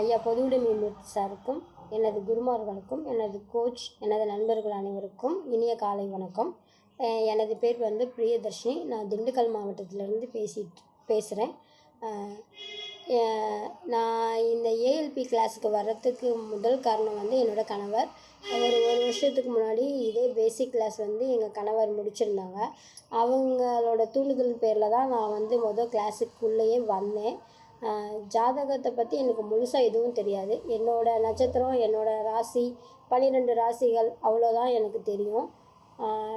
ஐயா பொதுவுடைமை மூர்த்தி சாருக்கும் எனது குருமார்களுக்கும் எனது கோச் எனது நண்பர்கள் அனைவருக்கும் இனிய காலை வணக்கம். எனது பேர் வந்து பிரியதர்ஷினி. நான் திண்டுக்கல் மாவட்டத்திலேருந்து பேசிட்டு பேசுகிறேன் நான் இந்த ஏஎல்பி கிளாஸுக்கு வர்றதுக்கு முதல் காரணம் வந்து என்னோடய கணவர். ஒரு ஒரு வருஷத்துக்கு முன்னாடி இதே பேசிக் கிளாஸ் வந்து எங்கள் கணவர் முடிச்சிருந்தாங்க. அவங்களோட தூண்டுதல் பேரில் தான் நான் வந்து மொதல் கிளாஸுக்குள்ளேயே வந்தேன். ஜாதகத்தை பற்றி எனக்கு முழுசாக எதுவும் தெரியாது. என்னோடய நட்சத்திரம் என்னோடய ராசி பன்னிரெண்டு ராசிகள் அவ்வளோதான் எனக்கு தெரியும்.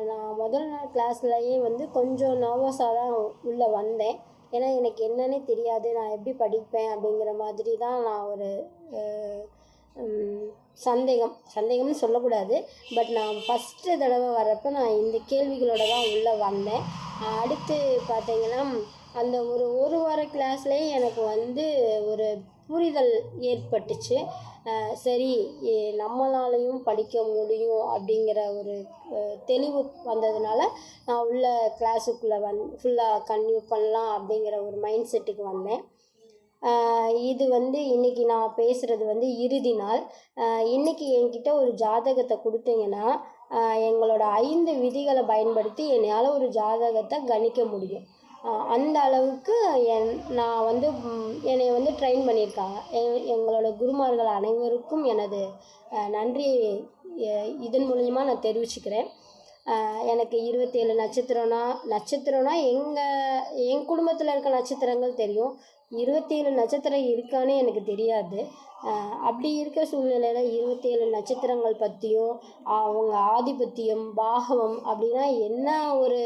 நான் முதல் நாள் கிளாஸ்லையே வந்து கொஞ்சம் நர்வஸாக தான் உள்ளே வந்தேன். ஏன்னா எனக்கு என்னன்னே தெரியாது. நான் எப்படி படிப்பேன் அப்படிங்கிற மாதிரி தான் நான் ஒரு சந்தேகம். சந்தேகம்னு சொல்லக்கூடாது. பட் நான் ஃபஸ்ட்டு தடவை வர்றப்போ நான் இந்த கேள்விகளோட தான் உள்ளே வந்தேன். அடுத்து பார்த்தீங்கன்னா அந்த ஒரு ஒரு வார கிளாஸ்லேயே எனக்கு வந்து ஒரு புரிதல் ஏற்பட்டுச்சு. சரி நம்மளாலையும் படிக்க முடியும் அப்படிங்கிற ஒரு தெளிவு வந்ததுனால நான் உள்ள கிளாஸுக்குள்ளே வந் ஃபுல்லாக கன்டினியூ பண்ணலாம் அப்படிங்கிற ஒரு மைண்ட் செட்டுக்கு வந்தேன் இது வந்து இன்றைக்கி நான் பேசுகிறது வந்து இறுதி நாள். இன்றைக்கி இன்னைக்கு என்கிட்ட ஒரு ஜாதகத்தை கொடுத்தீங்கன்னா எங்களோட ஐந்து விதிகளை பயன்படுத்தி என்னால் ஒரு ஜாதகத்தை கணிக்க முடியும். அந்த அளவுக்கு என் நான் வந்து என்னை வந்து ட்ரெயின் பண்ணியிருக்காங்க. எங்களோட குருமார்கள் அனைவருக்கும் எனது நன்றியை இதன் மூலிமா நான் தெரிவிச்சுக்கிறேன். எனக்கு இருபத்தேழு நட்சத்திரம்னா நட்சத்திரம்னா எங்கள் என் குடும்பத்தில் இருக்க நட்சத்திரங்கள் தெரியும். இருபத்தேழு நட்சத்திரம் இருக்கான்னு எனக்கு தெரியாது. அப்படி இருக்க சூழ்நிலையில் இருபத்தேழு நட்சத்திரங்கள் பற்றியும் அவங்க ஆதிபத்தியம் பாகவம் அப்படின்னா என்ன ஒரு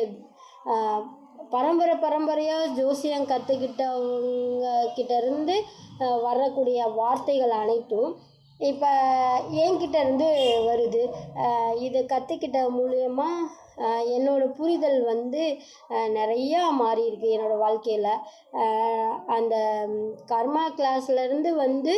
பரம்பரை பரம்பரையாக ஜோசியம் கற்றுக்கிட்டவங்க கிட்டேருந்து வரக்கூடிய வார்த்தைகள் அனைத்தும் இப்போ என்கிட்ட இருந்து வருது இதை கற்றுக்கிட்ட மூலயமா என்னோடய புரிதல் வந்து நிறையா மாறி இருக்கு என்னோடய வாழ்க்கையில் அந்த கர்மா கிளாஸ்லேருந்து வந்து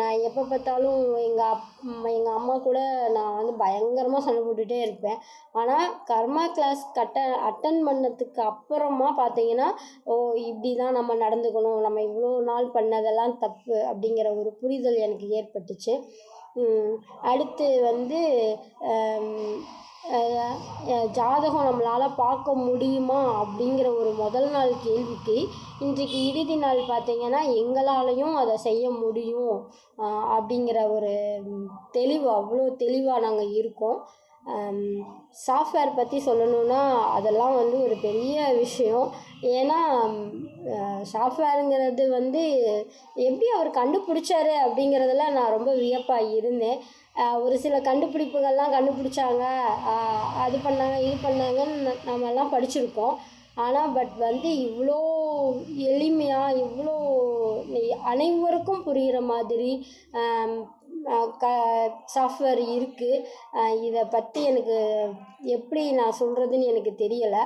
நான் எப்போ பார்த்தாலும் எங்கள் அப் எங்கள் அம்மா கூட நான் வந்து பயங்கரமாக சண்டை போட்டுகிட்டே இருப்பேன். ஆனால் கர்மா கிளாஸ் கட்ட அட்டன் பண்ணதுக்கு அப்புறமா பார்த்தீங்கன்னா ஓ இப்படி தான் நம்ம நடந்துக்கணும் நம்ம இவ்வளோ நாள் பண்ணதெல்லாம் தப்பு அப்படிங்கிற ஒரு புரிதல் எனக்கு ஏற்பட்டுச்சு. அடுத்து வந்து ஜாதகம் நம்மளால் பார்க்க முடியுமா அப்படிங்கிற ஒரு முதல் நாள் கேள்விக்கு இன்றைக்கு இறுதி நாள் பார்த்திங்கன்னா எங்களாலையும் அதை செய்ய முடியும் அப்படிங்கிற ஒரு தெளிவு அவ்வளோ தெளிவாக நாங்கள் இருக்கோம். சாஃப்ட்வேர் பற்றி சொல்லணுன்னா அதெல்லாம் வந்து ஒரு பெரிய விஷயம். ஏன்னா சாஃப்ட்வேருங்கிறது வந்து எப்படி அவர் கண்டுபிடிச்சாரு அப்படிங்கிறதுல நான் ரொம்ப வியப்பாக இருந்தேன். ஒரு சில கண்டுபிடிப்புகள்லாம் கண்டுபிடிச்சாங்க. அது பண்ணாங்க இது பண்ணாங்கன்னு நம்மெல்லாம் படிச்சிருக்கோம். ஆனால் பட் வந்து இவ்வளோ எளிமையாக இவ்வளோ அனைவருக்கும் புரிகிற மாதிரி க சாஃப்ட்வேர் இருக்குது இதை பற்றி எனக்கு எப்படி நான் சொல்கிறதுன்னு எனக்கு தெரியலை.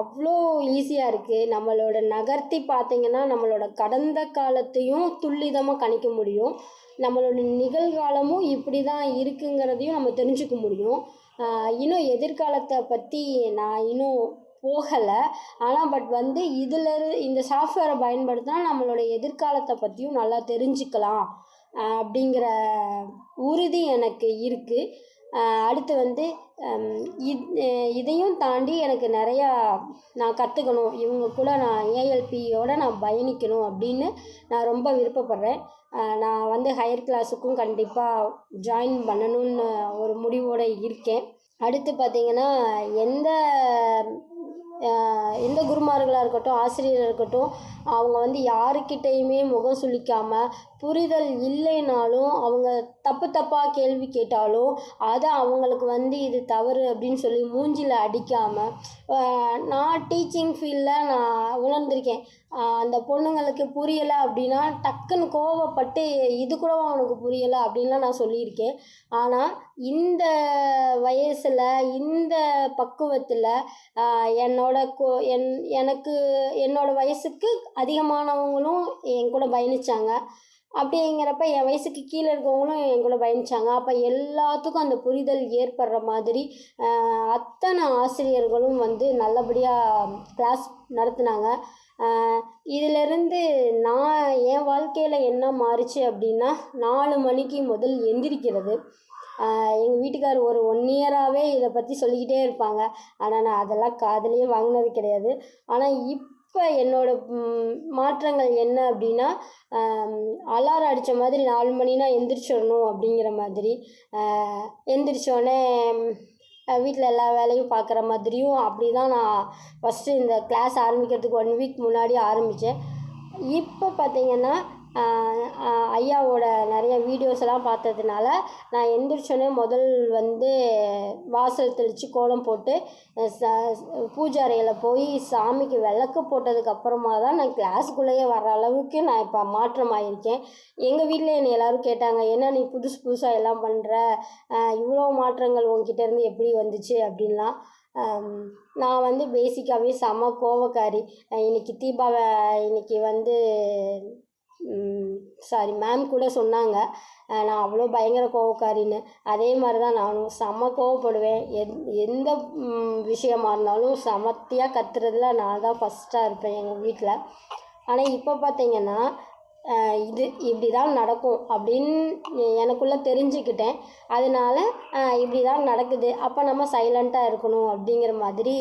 அவ்வளோ ஈஸியாக இருக்குது நம்மளோட நகர்த்தி பார்த்திங்கன்னா நம்மளோட கடந்த காலத்தையும் துல்லிதமாக கணிக்க முடியும். நம்மளோட நிகழ்காலமும் இப்படி தான் இருக்குங்கிறதையும் நம்ம தெரிஞ்சுக்க முடியும். இன்னும் எதிர்காலத்தை பற்றி நான் இன்னும் போகலை. ஆனால் பட் வந்து இதில் இந்த சாஃப்ட்வேரை பயன்படுத்தினா நம்மளோட எதிர்காலத்தை பற்றியும் நல்லா தெரிஞ்சுக்கலாம். அப்படிங்கிற உறுதி எனக்கு இருக்குது அடுத்து வந்து ஹம், இதையும் தாண்டி எனக்கு நிறையா நான் கற்றுக்கணும் இவங்க கூட நான் ஏஎல்பியோட நான் பயணிக்கணும் அப்படின்னு நான் ரொம்ப விருப்பப்படுறேன். நான் வந்து ஹையர் கிளாஸுக்கும் கண்டிப்பாக ஜாயின் பண்ணணும்னு ஒரு முடிவோடு இருக்கேன். அடுத்து பார்த்திங்கன்னா எந்த எந்த குருமார்களாக இருக்கட்டும் ஆசிரியராக இருக்கட்டும் அவங்க வந்து யாருக்கிட்டேயுமே முகம் சுளிக்காமல் புரிதல் இல்லைனாலும் அவங்க தப்பு தப்பாக கேள்வி கேட்டாலும் அதை அவங்களுக்கு வந்து இது தவறு அப்படின்னு சொல்லி மூஞ்சியில் அடிக்காமல் நான் டீச்சிங் ஃபீல்டில் நான் உணர்ந்திருக்கேன். அந்த பொண்ணுங்களுக்கு புரியலை அப்படின்னா டக்குன்னு கோவப்பட்டு இது கூட அவனுக்கு புரியலை அப்படின்லாம் நான் சொல்லியிருக்கேன். ஆனால் இந்த வயசில் இந்த பக்குவத்தில் என்னோட கோ என் எனக்கு என்னோட வயசுக்கு அதிகமானவங்களும் என் கூட பயணிச்சாங்க. அப்படிங்கிறப்ப என் வயசுக்கு கீழே இருக்கவங்களும் என் கூட பயணிச்சாங்க. அப்போ எல்லாத்துக்கும் அந்த புரிதல் ஏற்படுற மாதிரி அத்தனை ஆசிரியர்களும் வந்து நல்லபடியாக கிளாஸ் நடத்துனாங்க. இதிலேருந்து நான் என் வாழ்க்கையில் என்ன மாறுச்சு அப்படின்னா நாலு மணிக்கு முதல் எந்திரிக்கிறது. எங்கள் வீட்டுக்கார் ஒரு ஒன் இயராகவே இதை பற்றி சொல்லிக்கிட்டே இருப்பாங்க. ஆனால் நான் அதெல்லாம் காதுலேயே வாங்கினது கிடையாது. ஆனால் இப்போ என்னோடய மாற்றங்கள் என்ன அப்படின்னா அலாரம் அடித்த மாதிரி நாலு மணினா எந்திரிச்சிடணும் அப்படிங்கிற மாதிரி எந்திரிச்சோடனே வீட்டில் எல்லா வேலையும் பார்க்குற மாதிரியும் அப்படி தான் நான் ஃபஸ்ட்டு இந்த கிளாஸ் ஆரம்பிக்கிறதுக்கு ஒன் வீக் முன்னாடி ஆரம்பித்தேன் இப்போ பார்த்தீங்கன்னா ஐயாவோட நிறைய வீடியோஸ் எல்லாம் பார்த்ததுனால நான் எந்திரிச்சோன்னே முதல் வந்து வாசல் தெளித்து கோலம் போட்டு ச பூஜை அறையில் போய் சாமிக்கு விளக்கு போட்டதுக்கப்புறமா தான் நான் கிளாஸுக்குள்ளேயே வர்ற அளவுக்கு நான் இப்போ மாற்றம் ஆகியிருக்கேன் எங்கள் வீட்டில் என்னை எல்லோரும் கேட்டாங்க என்ன நீ புதுசு புதுசாக எல்லாம் பண்ணுற இவ்வளோ மாற்றங்கள் உன்கிட்ட இருந்து எப்படி வந்துச்சு? அப்படின்லாம். நான் வந்து பேசிக்காகவே செம கோவக்காரி. இன்றைக்கி தீபாவை இன்றைக்கி வந்து சாரி மேம் கூட சொன்னாங்க. நான் அவ்வளோ பயங்கர கோவக்காரின்னு. அதே மாதிரி தான் நானும் செம்ம கோவப்படுவேன். எந் எந்த விஷயமா இருந்தாலும் சமத்தியாக கத்துறதுல நான் தான் ஃபஸ்ட்டாக இருப்பேன் எங்கள் வீட்டில் ஆனால் இப்போ பார்த்தீங்கன்னா இது இப்படி தான் நடக்கும் அப்படின்னு எனக்குள்ளே தெரிஞ்சுக்கிட்டேன். அதனால இப்படி தான் நடக்குது. அப்போ நம்ம சைலண்ட்டாக இருக்கணும் அப்படிங்கிற மாதிரி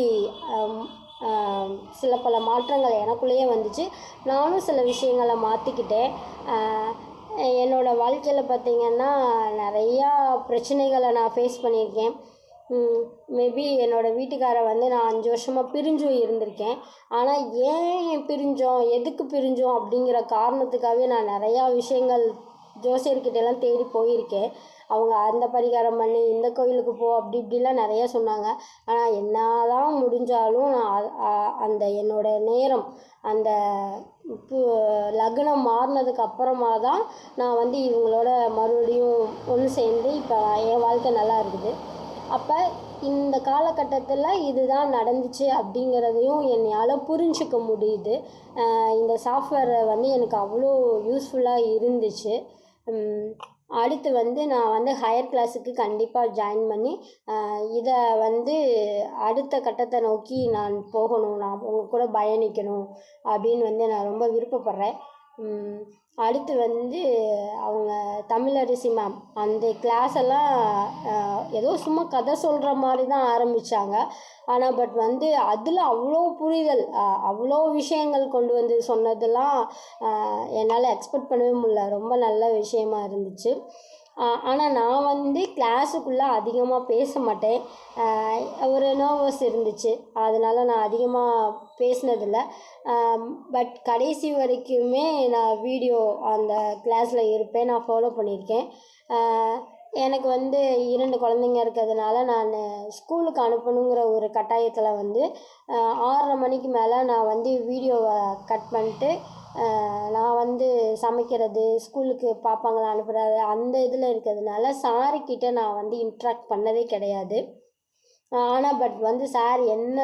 சில பல மாற்றங்கள் எனக்குள்ளேயே வந்துச்சு. நானும் சில விஷயங்களை மாற்றிக்கிட்டேன் என்னோடய வாழ்க்கையில் பார்த்திங்கன்னா நிறையா பிரச்சனைகளை நான் ஃபேஸ் பண்ணியிருக்கேன். மேபி என்னோடய வீட்டுக்காரை வந்து நான் அஞ்சு வருஷமாக பிரிஞ்சும் இருந்திருக்கேன். ஆனால் ஏன் பிரிஞ்சோம்? எதுக்கு பிரிஞ்சோம்? அப்படிங்கிற காரணத்துக்காகவே நான் நிறையா விஷயங்கள் ஜோசியர்கிட்டலாம் தேடி போயிருக்கேன். அவங்க அந்த பரிகாரம் பண்ணு இந்த கோயிலுக்கு போ அப்படி இப்படிலாம் நிறையா சொன்னாங்க. ஆனால் என்ன தான் முடிஞ்சாலும் நான் அந்த என்னோடய நேரம் அந்த பு லக்னம் மாறினதுக்கு அப்புறமா தான் நான் வந்து இவங்களோட மறுபடியும் ஒன்று சேர்ந்து இப்போ என் வாழ்க்கை நல்லா இருக்குது. அப்போ இந்த காலகட்டத்தில் இதுதான் நடந்துச்சு அப்படிங்கிறதையும் என்னையால் புரிஞ்சிக்க முடியுது. இந்த சாஃப்ட்வேரை வந்து எனக்கு அவ்வளோ யூஸ்ஃபுல்லாக இருந்துச்சு. அடுத்து வந்து நான் வந்து ஹையர் கிளாஸுக்கு கண்டிப்பாக ஜாயின் பண்ணி இதை வந்து அடுத்த கட்டத்தை நோக்கி நான் போகணும். நான் உங்கள் கூட பயணிக்கணும் அப்படின்னு வந்து நான் ரொம்ப விருப்பப்படுறேன். அடுத்து வந்து அவங்க தமிழரசி மேம் அந்த கிளாஸ் எல்லாம் ஏதோ சும்மா கதை சொல்கிற மாதிரி தான் ஆரம்பித்தாங்க ஆனால் பட் வந்து அதில் அவ்வளோ புரிதல் அவ்வளோ விஷயங்கள் கொண்டு வந்து சொன்னதெல்லாம் என்னால் எக்ஸ்பெக்ட் பண்ணவே முடியல. ரொம்ப நல்ல விஷயமா இருந்துச்சு. ஆனால் நான் வந்து கிளாஸுக்குள்ளே அதிகமாக பேச மாட்டேன் ஒரு நர்வஸ் இருந்துச்சு. அதனால் நான் அதிகமாக பேசினதில்ல. பட் கடைசி வரைக்குமே நான் வீடியோ அந்த கிளாஸில் இருப்பேன். நான் ஃபாலோ பண்ணியிருக்கேன். எனக்கு வந்து இரண்டு குழந்தைங்க இருக்கிறதுனால நான் ஸ்கூலுக்கு அனுப்பணுங்கிற ஒரு கட்டாயத்தில் வந்து ஆறரை மணிக்கு மேலே நான் வந்து வீடியோவை கட் பண்ணிட்டு நான் வந்து சமைக்கிறது ஸ்கூலுக்கு பாப்பாங்களை அனுப்புகிறது அந்த இதில் இருக்கிறதுனால சாருக்கிட்ட நான் வந்து இன்ட்ராக்ட் பண்ணதே கிடையாது. ஆனால் பட் வந்து சார் என்ன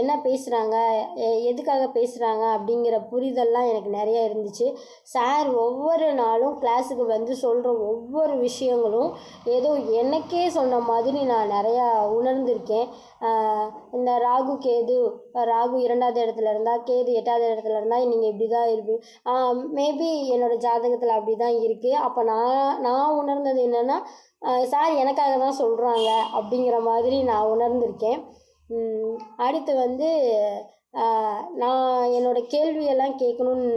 என்ன பேசுகிறாங்க எதுக்காக பேசுகிறாங்க அப்படிங்கிற புரிதல்லாம் எனக்கு நிறைய இருந்துச்சு. சார் ஒவ்வொரு நாளும் கிளாஸுக்கு வந்து சொல்கிற ஒவ்வொரு விஷயங்களும் ஏதோ எனக்கே சொன்ன மாதிரி நான் நிறையா உணர்ந்திருக்கேன். இந்த ராகு கேது ராகு இரண்டாவது இடத்துல இருந்தால் கேது எட்டாவது இடத்துல இருந்தால் நீங்கள் இப்படி தான் இருப்பீங்க மேபி என்னோடய ஜாதகத்தில் அப்படி தான் இருக்குது அப்போ நான் நான் உணர்ந்தது என்னென்னா சார் எனக்காக தான் சொல்கிறாங்க அப்படிங்கிற மாதிரி நான் உணர்ந்திருக்கேன். அடுத்து வந்து நான் என்னோடய கேள்வியெல்லாம் கேட்கணுன்னு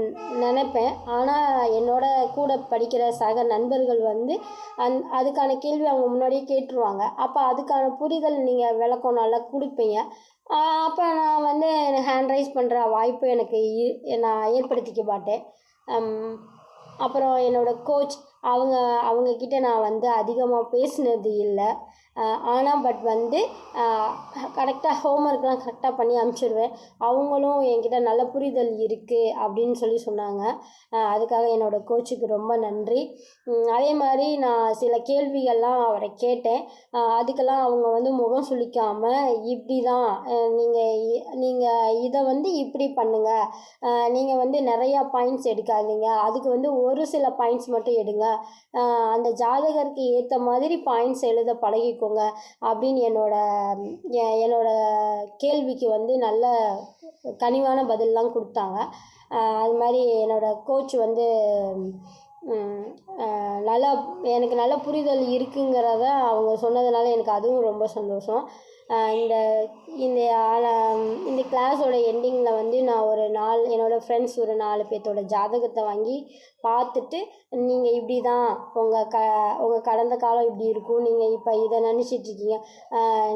நினப்பேன். ஆனால் என்னோட கூட படிக்கிற சக நண்பர்கள் வந்து அந் அதுக்கான கேள்வி அவங்க முன்னாடியே கேட்டுருவாங்க. அப்போ அதுக்கான புரிதல் நீங்கள் விளக்கம் நல்லா கொடுப்பீங்க. அப்போ நான் வந்து ஹேண்ட் ரைஸ் பண்ணுற வாய்ப்பு எனக்கு நான் ஏற்படுத்திக்க மாட்டேன். அப்புறம் என்னோடய கோச் அவங்க அவங்கக்கிட்ட நான் வந்து அதிகமாக பேசினது இல்லை. ஆனால் பட் வந்து கரெக்டாக ஹோம் ஒர்க்லாம் கரெக்டாக பண்ணி அனுப்பிச்சிடுவேன் அவங்களும் என்கிட்ட நல்ல புரிதல் இருக்குது அப்படின்னு சொல்லி சொன்னாங்க. அதுக்காக என்னோடய கோச்சுக்கு ரொம்ப நன்றி. அதே மாதிரி நான் சில கேள்விகள்லாம் அவரை கேட்டேன். அதுக்கெல்லாம் அவங்க வந்து முகம் சுளிக்காமல் இப்படி தான் நீங்கள் நீங்கள் இதை வந்து இப்படி பண்ணுங்கள் நீங்கள் வந்து நிறையா பாயிண்ட்ஸ் எடுக்காதீங்க. அதுக்கு வந்து ஒரு சில பாயிண்ட்ஸ் மட்டும் எடுங்க. அந்த ஜாதகருக்கு ஏற்ற மாதிரி பாயிண்ட்ஸ் எழுத பழகிக்கோ வச்சுக்கோங்க அப்படின்னு என்னோட என்னோட கேள்விக்கு வந்து நல்ல கனிவான பதிலெலாம் கொடுத்தாங்க. அது மாதிரி என்னோட கோச் வந்து நல்லா எனக்கு நல்ல புரிதல் இருக்குங்கிறத அவங்க சொன்னதுனால எனக்கு அதுவும் ரொம்ப சந்தோஷம். இந்த இந்த இந்த கிளாஸோட எண்டிங்கில் வந்து நான் ஒரு நாலு என்னோடய ஃப்ரெண்ட்ஸ் ஒரு நாலு பேர்த்தோட ஜாதகத்தை வாங்கி பார்த்துட்டு நீங்கள் இப்படி தான் உங்கள் க உங்கள் கடந்த காலம் இப்படி இருக்கும் நீங்கள் இப்போ இதை நினச்சிட்டு இருக்கீங்க.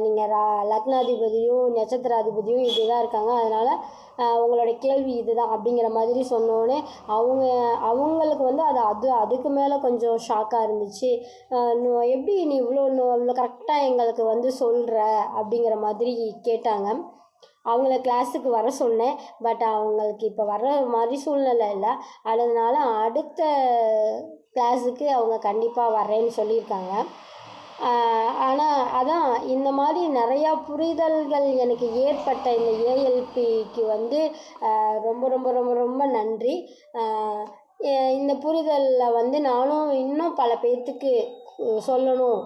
நீங்கள் ரா லக்னாதிபதியும் நட்சத்திராதிபதியும் இப்படி தான் இருக்காங்க. அதனால் உங்களோட கேள்வி இதுதான் அப்படிங்கிற மாதிரி சொன்னோடனே அவங்க அவங்களுக்கு வந்து அது அது அதுக்கு மேலே கொஞ்சம் ஷாக்காக இருந்துச்சு. ஆஹ் எப்படி நீ இவ்வளோ இவ்வளோ கரெக்டாக எங்களுக்கு வந்து சொல்கிற அப்படிங்கிற மாதிரி கேட்டாங்க. அவங்கள கிளாஸுக்கு வர சொன்னேன். பட் அவங்களுக்கு இப்போ வர மாதிரி சூழ்நிலை இல்லை. அதனால் அடுத்த கிளாஸுக்கு அவங்க கண்டிப்பாக வரேன்னு சொல்லியிருக்காங்க. ஆனால் அதான் இந்த மாதிரி நிறையா புரிதல்கள் எனக்கு ஏற்பட்ட இந்த ஏஎல்பிக்கு வந்து ரொம்ப ரொம்ப ரொம்ப ரொம்ப நன்றி. இந்த புரிதலில் வந்து நானும் இன்னும் பல பேர்த்துக்கு சொல்லணும்.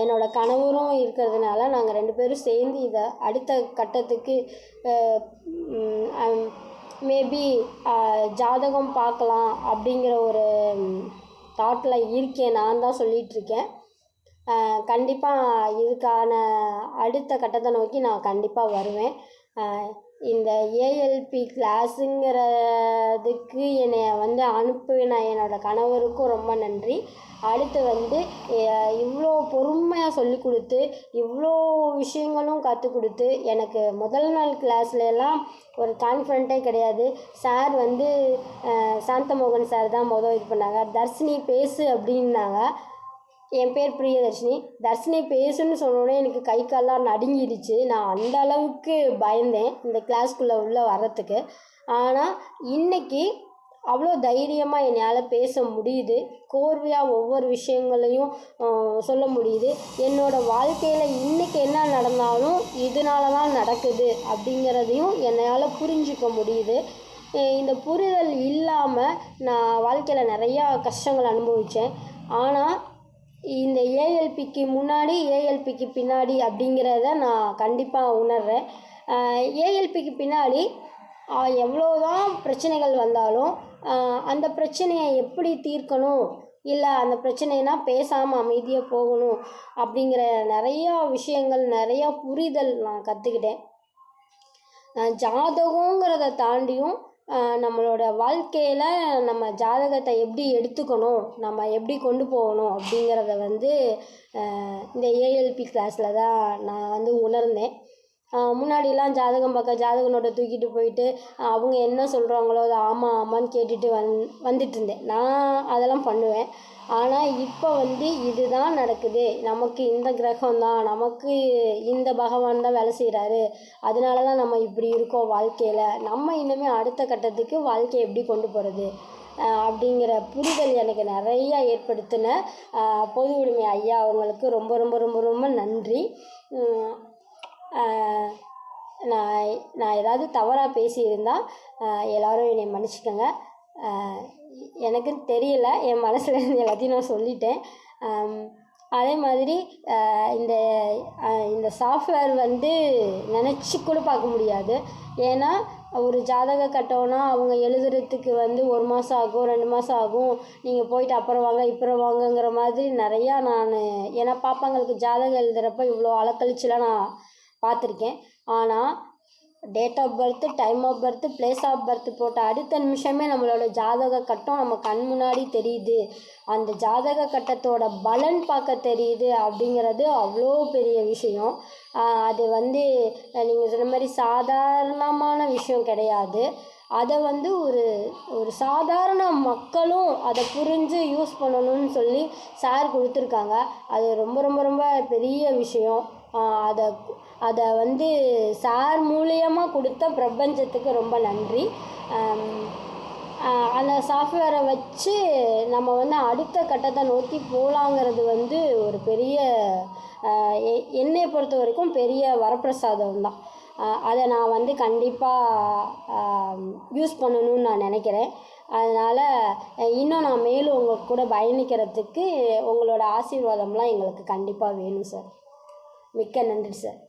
என்னோடய என்னோட கணவரும் இருக்கிறதுனால நாங்கள் ரெண்டு பேரும் சேர்ந்து இதை அடுத்த கட்டத்துக்கு மேபி ஜாதகம் பார்க்கலாம் அப்படிங்கிற ஒரு தாட்டில் இருக்கேன். நான் தான் சொல்லிகிட்ருக்கேன் கண்டிப்பாக இதுக்கான அடுத்த கட்டத்தை நோக்கி நான் கண்டிப்பாக வருவேன். இந்த ஏஎல்பி கிளாஸுங்கிறதுக்கு என்னை வந்து அனுப்பின என்னோடய கணவருக்கும் ரொம்ப நன்றி. அடுத்து வந்து இவ்வளோ பொறுமையாக சொல்லி கொடுத்து இவ்வளோ விஷயங்களும் கற்றுக் கொடுத்து எனக்கு முதல் நாள் கிளாஸ்லலாம் ஒரு கான்ஃபிடண்ட்டே கிடையாது. சார் வந்து சாந்தமோகன் சார் தான் மொதல் இது பண்ணாங்க. தர்ஷினி பேசு அப்படின்னாங்க. என் பேர் பிரியதர்ஷினி. தர்ஷினி பேசுன்னு சொன்னோடனே எனக்கு கை கால்லாம் நடுங்கிடுச்சு. நான் அந்த அளவுக்கு பயந்தேன் இந்த கிளாஸ்க்குள்ளே உள்ளே வர்றதுக்கு. ஆனால் இன்னைக்கு அவ்வளோ தைரியமாக என்னால் பேச முடியுது. கோர்வையாக ஒவ்வொரு விஷயங்களையும் சொல்ல முடியுது. என்னோடய வாழ்க்கையில் இன்றைக்கி என்ன நடந்தாலும் இதனால தான் நடக்குது அப்படிங்கிறதையும் என்னால் புரிஞ்சுக்க முடியுது. இந்த புரிதல் இல்லாமல் நான் வாழ்க்கையில் நிறையா கஷ்டங்கள் அனுபவித்தேன் ஆனால் இந்த ஏஎல்பிக்கு முன்னாடி ஏஎல்பிக்கு பின்னாடி அப்படிங்கிறத நான் கண்டிப்பாக உணர்றேன். ஏஎல்பிக்கு பின்னாடி எவ்வளோ தான் பிரச்சனைகள் வந்தாலும் அந்த பிரச்சனையை எப்படி தீர்க்கணும்? இல்லை அந்த பிரச்சனைனா பேசாமல் அமைதியாக போகணும் அப்படிங்கிற நிறையா விஷயங்கள் நிறையா புரிதல் நான் கற்றுக்கிட்டேன் ஜாதகங்கிறத தாண்டியும் நம்மளோட வாழ்க்கையில் நம்ம ஜாதகத்தை எப்படி எடுத்துக்கணும் நம்ம எப்படி கொண்டு போகணும் அப்படிங்கிறத வந்து இந்த ஏஎல்பி கிளாஸில் தான் நான் வந்து உணர்ந்தேன். முன்னாடிலாம் ஜாதகம் பார்க்க ஜாதக நோட்டை தூக்கிட்டு போயிட்டு அவங்க என்ன சொல்கிறாங்களோ அதை ஆமாம் ஆமான்னு கேட்டுட்டு வந் வந்துட்டு இருந்தேன். நான் அதெல்லாம் பண்ணுவேன். ஆனால் இப்போ வந்து இதுதான் நடக்குது. நமக்கு இந்த கிரகம் தான் நமக்கு இந்த பகவான் தான் வேலை செய்கிறாரு அதனால தான் நம்ம இப்படி இருக்கோம் வாழ்க்கையில். நம்ம இன்னுமே அடுத்த கட்டத்துக்கு வாழ்க்கையை எப்படி கொண்டு போகிறது அப்படிங்கிற புரிதல் எனக்கு நிறையா ஏற்படுத்தின பொது உடைமை ஐயா அவங்களுக்கு ரொம்ப ரொம்ப ரொம்ப ரொம்ப நன்றி. நான் நான் ஏதாவது தவறாக பேசியிருந்தால் எல்லோரும் என்னை மன்னிச்சுக்கோங்க. எனக்குன்னு எனக்கு தெரியல. என் மனசில் இருந்து எல்லாத்தையும் நான் சொல்லிட்டேன். அதே மாதிரி இந்த இந்த சாஃப்ட்வேர் வந்து நினச்சி கூட பார்க்க முடியாது. ஏன்னா ஒரு ஜாதக கட்டோன்னா அவங்க எழுதுறதுக்கு வந்து ஒரு மாதம் ஆகும் ரெண்டு மாதம் ஆகும். நீங்கள் போயிட்டு அப்புறம் வாங்க இப்புறம் வாங்கங்கிற மாதிரி நிறையா நான் ஏன்னா பாப்பாங்களுக்கு ஜாதகம் எழுதுகிறப்ப இவ்வளோ அலக்கழிச்சுலாம் நான் பார்த்துருக்கேன். ஆனால் date of birth time of birth place of birth போட்ட அடுத்த நிமிஷமே நம்மளோட ஜாதக கட்டம் நம்ம கண் முன்னாடி தெரியுது. அந்த ஜாதக கட்டத்தோட பலன் பார்க்க தெரியுது அப்படிங்கிறது அவ்வளோ பெரிய விஷயம். அது வந்து நீங்கள் சொன்ன மாதிரி சாதாரணமான விஷயம் கிடையாது. அதை வந்து ஒரு ஒரு சாதாரண மக்களும் அதை புரிஞ்சு யூஸ் பண்ணணும்னு சொல்லி சார் கொடுத்துருக்காங்க. அது ரொம்ப ரொம்ப ரொம்ப பெரிய விஷயம். அதை அதை வந்து சார் மூலியமாக கொடுத்த பிரபஞ்சத்துக்கு ரொம்ப நன்றி. அந்த சாஃப்ட்வேரை வச்சு நம்ம வந்து அடுத்த கட்டத்தை நோக்கி போகலாங்கிறது வந்து ஒரு பெரிய எ- என்னை பொறுத்த வரைக்கும் பெரிய வரப்பிரசாதம் தான். அதை நான் வந்து கண்டிப்பாக யூஸ் பண்ணணும்னு நான் நினைக்கிறேன். அதனால் இன்னும் நான் மேலும் உங்கள் கூட பயணிக்கிறதுக்கு உங்களோட ஆசீர்வாதம்லாம் எங்களுக்கு கண்டிப்பாக வேணும் சார். மிக்க நன்றி சார்.